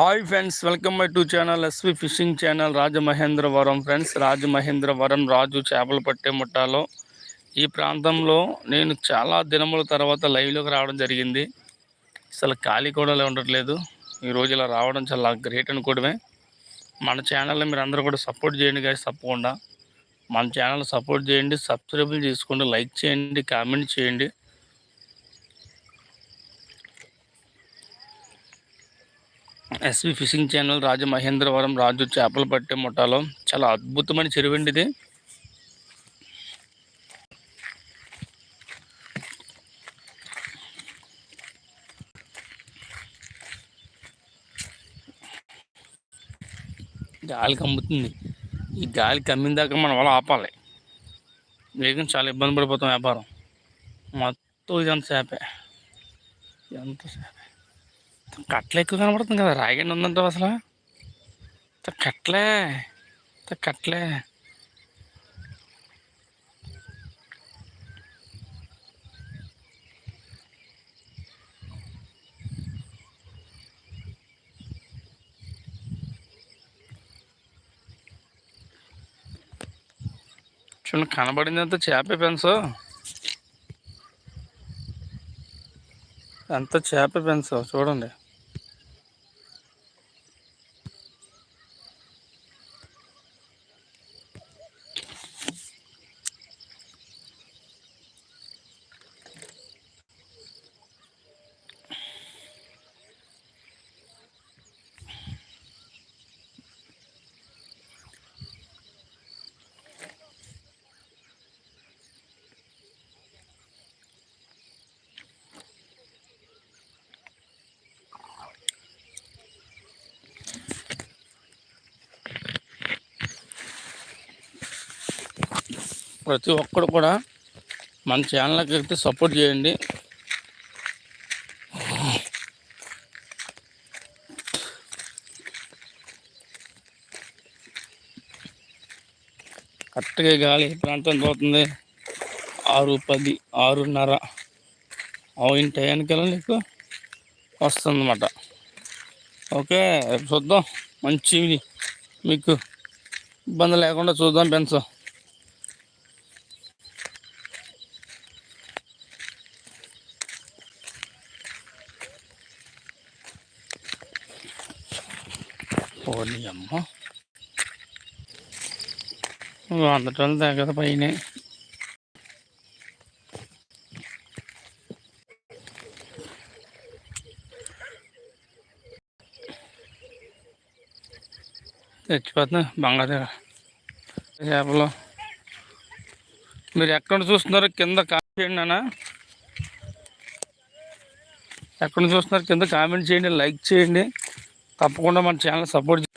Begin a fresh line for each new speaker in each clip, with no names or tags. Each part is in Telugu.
Hi friends welcome my to channel SV fishing channel Rajamahendravaram friends Rajamahendravaram Raju చేపలు పట్టే ముఠాలో ఈ ప్రాంతంలో నేను చాలా దినముల తర్వాత లైవ్లోకి రావడం జరిగింది. అసలు ఖాళీ కూడా ఉండట్లేదు. ఈరోజు ఇలా రావడం చాలా గ్రేట్ అనుకోవడమే. మన ఛానల్ని మీరు అందరూ కూడా సపోర్ట్ చేయండి కానీ తప్పకుండా. మన ఛానల్ సపోర్ట్ చేయండి సబ్స్క్రైబ్ చేసుకోండి లైక్ చేయండి కామెంట్ చేయండి. SV fishing channel Rajamahendravaram Raju చేపలు పట్టే ముఠాలో. చాలా అద్భుతమైన చెరువండి ఇది గాలి కమ్ముతుంది. ఈ గాలి కమ్మిన దాకా మనం వల్ల ఆపాలి. లేకుంటే చాలా ఇబ్బంది పడిపోతాం వ్యాపారం. మొత్తం ఇదంతా చేపే. ఎంత చేపే. కట్ల ఎక్కువ కనబడుతుంది కదా రాగండి ఉందంటే అసలు? కట్టలే కట్లే చూడండి కనబడిందంత చేపే పెన్సు. ఎంత చేప పెన్సు చూడండి. ప్రతి ఒక్కరు కూడా మన ఛానల్కి వెళ్తే సపోర్ట్ చేయండి. కరెక్ట్గా గాలి ప్రాంతం పోతుంది? ఆరు పది ఆరున్నర. అయిన టయానికి నీకు? వస్తుందన్నమాట. ఓకే చూద్దాం. మంచి మీకు ఇబ్బంది లేకుండా చూద్దాం పెంచు పోనీ అమ్మ వంద టన్నులు తగ్గదు పైన. తెచ్చిపోతుంది బంగారు చేపలు. మీరు ఎక్కడ చూస్తున్నారు కింద కామెంట్ చేయండి అన్న ఎక్కడ చూస్తున్నారు కింద కామెంట్ చేయండి లైక్ చేయండి. తప్పకుండా మన ఛానల్ సపోర్ట్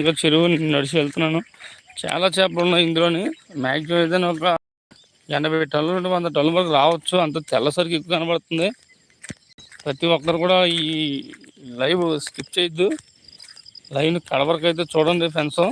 ఇంకా చెరువు నడిచి వెళ్తున్నాను. చాలా చేపలు ఉన్నాయి ఇందులోని. మ్యాక్సిమం ఏదైనా ఒక ఎనభై టన్నుల నుండి వంద టన్నుల వరకు రావచ్చు. అంత తెల్లసరికి ఎక్కువ కనబడుతుంది. ప్రతి ఒక్కరు కూడా ఈ లైవ్ స్కిప్ చేయొద్దు. లైవ్ కడవరకు అయితే చూడండి ఫ్రెండ్స్.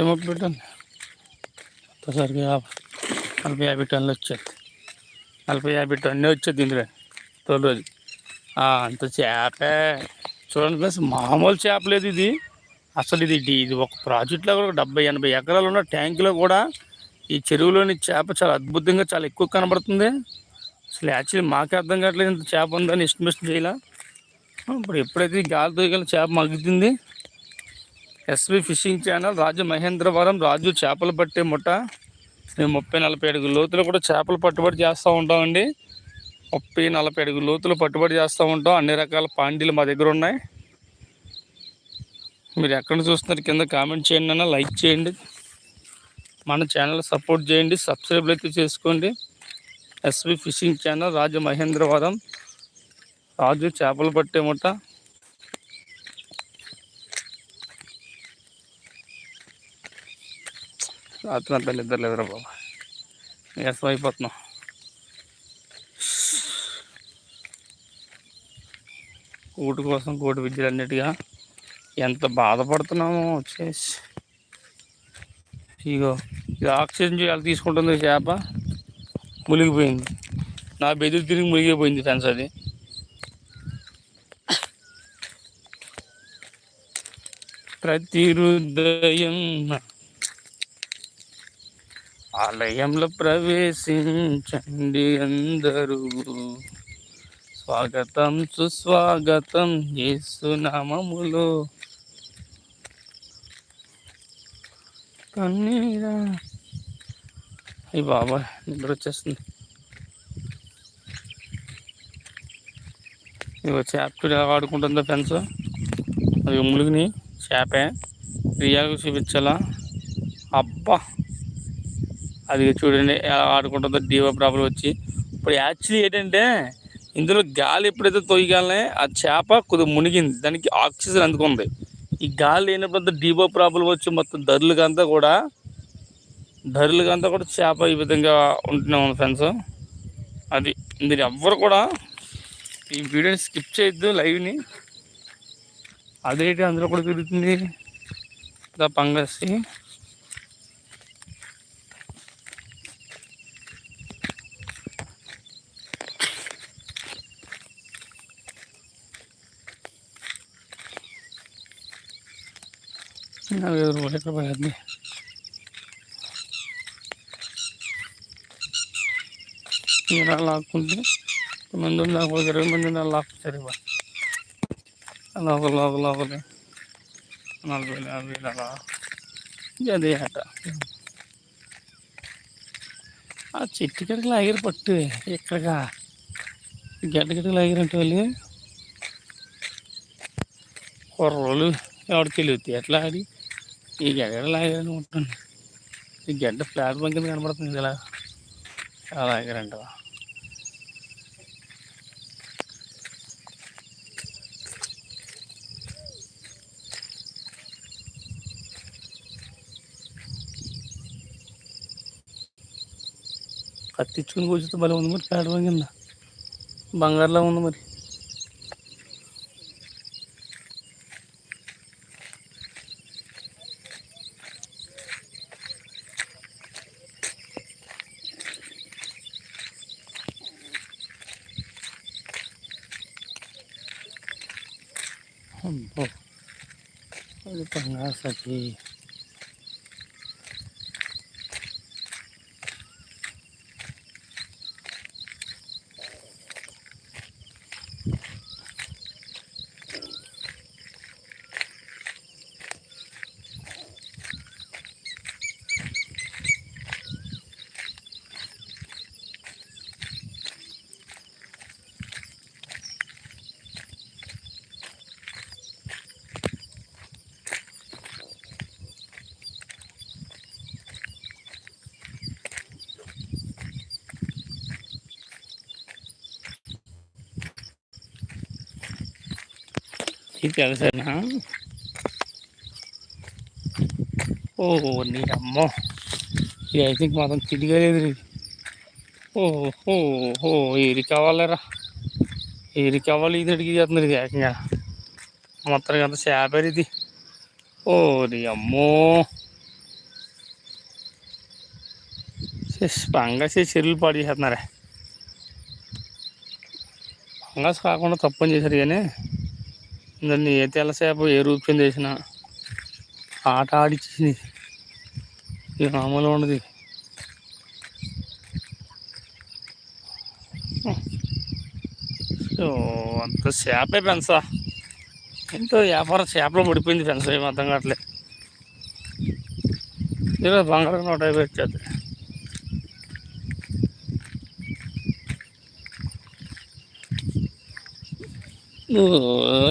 ఏమో పెట్టండి ఒక్కసారికి నలభై యాభై టన్నులు వచ్చేది నలభై యాభై టన్నే వచ్చేది ఇందులో తొలి రోజు. అంత చేపే. చూడండి ప్లస్ మామూలు చేప లేదు ఇది. అసలు ఇది ఇది ఒక ప్రాజెక్ట్లో కూడా డెబ్బై ఎనభై ఎకరాలు ఉన్న ట్యాంకులో కూడా ఈ చెరువులోని చేప చాలా అద్భుతంగా చాలా ఎక్కువ కనబడుతుంది. అసలు యాక్చువల్లీ మాకే అర్థం కావట్లేదు ఇంత చేప ఉందని ఎస్టిమేషన్ చేయాల. ఇప్పుడు ఎప్పుడైతే గాలి తోగల చేప మగ్గుతుంది SV fishing channel Rajamahendravaram Raju చేపలు పట్టే ముఠ. మేము ముప్పై నలభై అడుగు లోతులు కూడా చేపలు పట్టుబడి చేస్తూ ఉంటామండి. ముప్పై నలభై అడుగు లోతులు పట్టుబడి చేస్తూ ఉంటాం. అన్ని రకాల పాండీలు మా దగ్గర ఉన్నాయి. మీరు ఎక్కడ చూస్తున్నారు కింద కామెంట్ చేయండి అన్న లైక్ చేయండి. మన ఛానల్ సపోర్ట్ చేయండి. సబ్స్క్రైబ్ అయితే చేసుకోండి. SV fishing channel Rajamahendravaram Raju చేపలు పట్టే ముఠ. రాత్రి అంతా నిద్ర లేదురా బాబా. వ్యసం అయిపోతున్నాం. కూటు కోసం కోటి విద్యలు అన్నిటిగా ఎంత బాధపడుతున్నామో వచ్చేసి ఇగో ఇది ఆక్సిజన్ చేయాలి తీసుకుంటుంది చేప. మునిగిపోయింది. నా బెదురు తిరిగి మునిగిపోయింది ఫ్రెండ్స్ అది. ప్రతి హృదయం ఆలయంలో ప్రవేశించండి అందరూ. స్వాగతం సుస్వాగతం యేసునామములో కన్నీరా. అయ్యి బాబా నిద్ర వచ్చేస్తుంది. ఇవి చేప వాడుకుంటుందో ఫ్రెండ్స్? అది ములుగుని చేపే. రియాకు చూపించాలా? అబ్బా! అది చూడండి ఎలా ఆడుకుంటుందో డీవో ప్రాబ్లం వచ్చి. ఇప్పుడు యాక్చువల్లీ ఏంటంటే ఇందులో గాలి ఎప్పుడైతే తొయ్యగానే ఆ చేప కొద్దిగా మునిగింది. దానికి ఆక్సిజన్ అందుకుంది. ఈ గాలి లేనప్పుడు డీబో ప్రాబ్లం వచ్చి మొత్తం ధరలుగంతా కూడా ధరలుగంతా కూడా చేప ఈ విధంగా ఉంటున్నాం ఫ్రెండ్స్ అది మీరు ఎవ్వరు కూడా ఈ వీడియోని స్కిప్ చేయొద్దు లైవ్ని అదేంటి అందులో కూడా తిరుగుతుంది. ద పంగసి నాలుగు రూపాయలు ఎక్కడ పడింది ఇలా లాక్కుంటే మంది ఉంది నాకు ఒక ఇరవై మంది ఉన్నారు లాక్కుంటారు ఇవ్వ లోపల లోపల లోపల నలభై యాభై అలా. అదే ఆట. ఆ చెట్టు కడికి లాగారు పట్టు ఎక్కడగా గడ్డ గడ్డకి లాగారంటే వాళ్ళు. కుర్రోళ్ళు ఎవరికి తెలియదు ఎట్లా ఆడి? ఈ గడ్డ లాగారని ఉంటుంది ఈ గడ్డ ఫ్లాట్ బంక్ కింద కనబడుతుంది ఇలా ఎలా లాగారంట కత్తిచ్చుకుని కూర్చుంటే భలే ఉంది మరి ఫ్లాట్ బంక్ కింద బంగారులా ఉంది మరి అబ్బో అది పంగాసకి ఇది తెలుసా ఓ నీ అమ్మో. ఇది ఐ థింక్ మాత్రం తిరిగలేదు ఓహో ఓ ఇది కావాలరా? ఇది కావాలి? ఇది అడిగి చేస్తున్నారు ఇది ఏకంగా. మొత్తం అంత చేపరు ఇది. ఓ నీ అమ్మో. పంగసి చెరువులు పాడు చేస్తున్నారా. పంగస్ కాకుండా తప్పని చేశారు కానీ దాన్ని ఏ తెల్లసేపు ఏ రూపం చేసిన ఆట ఆడిచ్చింది ఇది మామూలు ఉండదు. సో అంత చేపే పెంచా ఎంతో వ్యాపారం చేపలో పడిపోయింది పెంచ ఏం అర్థం కావట్లేదు ఈరోజు బంగారం నూట యాభై వచ్చేది నువ్వు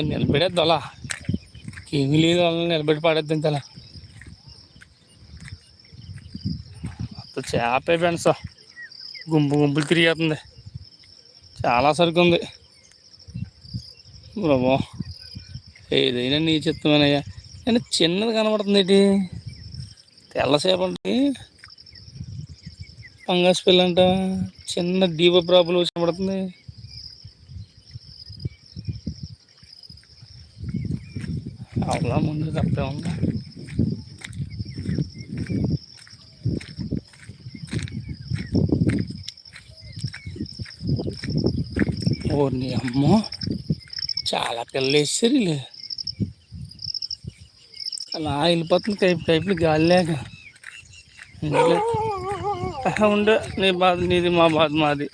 నిలబడేద్దు దొల. ఏమీ లేదు వాళ్ళని నిలబెట్టి పడేద్దు తల. అంత చేపే పెన్స గుంపు గుంపులు తిరిగేస్తుంది. చాలా సరుకు ఉంది బాబో ఏదైనా నీ చిత్తమేనయ్యా కానీ చిన్నది కనబడుతుంది ఏంటి? తెల్లసేపు పంగాస్ పంగస్ పిల్ల అంట. చిన్న దీప ప్రాబ్లం వచ్చి పడుతుంది అవలా ముందు తప్పే ఉంది ఓ నీ అమ్మో చాలా పిల్లలు వేసారు వీళ్ళు అలా వెళ్ళిపోతుంది కైపు కైపులు గాలి లేక ఉండలే. ఆహా, ఉండు నీ బాధ నీది మా బాధ మాది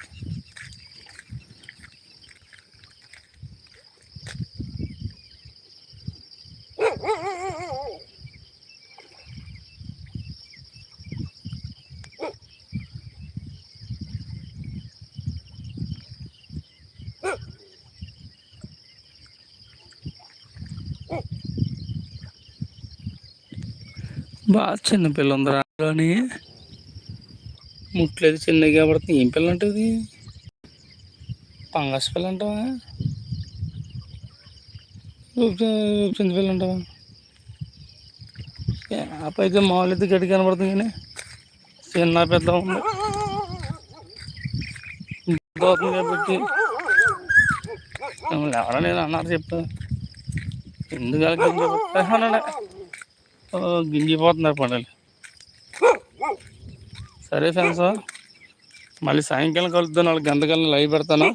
బాగా చిన్న పిల్ల ఉంది రాని ముట్లేదు చిన్నగా పడుతుంది ఏం పిల్ల ఉంటుంది పంగస్ పిల్ల అంటావా చిన్న పిల్ల అంటావా చేప అయితే మామూలు అయితే గట్టి కనబడుతుంది కానీ చిన్న పెద్ద ఉంది అవుతుంది కాబట్టి మిమ్మల్ని నేను అన్నారు చెప్తా ఎందుకు అలా గింజిపోతున్నారు పండుగలు సరే ఫ్రెండ్స్ మళ్ళీ సాయంకాలం కలుద్దాం నాలుగు గంటకల్లా లైవ్ పెడతాను.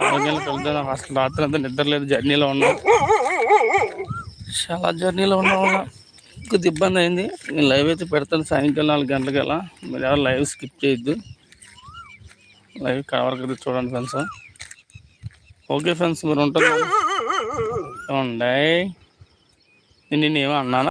నాలుగు గంటలు కలుద్దాం అసలు రాత్రి అంతా నిద్ర లేదు జర్నీలో ఉన్నాం. చాలా జర్నీలో ఉండడం వల్ల కొద్ది ఇబ్బంది అయింది. నేను లైవ్ అయితే పెడతాను సాయంకాలం నాలుగు గంటలకల్లా. మీరు ఎవరు లైవ్ స్కిప్ చేయొద్దు. లైవ్ కవర్ చూడండి ఫ్రెండ్స్. ఓకే ఫ్రెండ్స్ మీరు ఉంటారు ఉండే నేను ఏమో అన్నాను?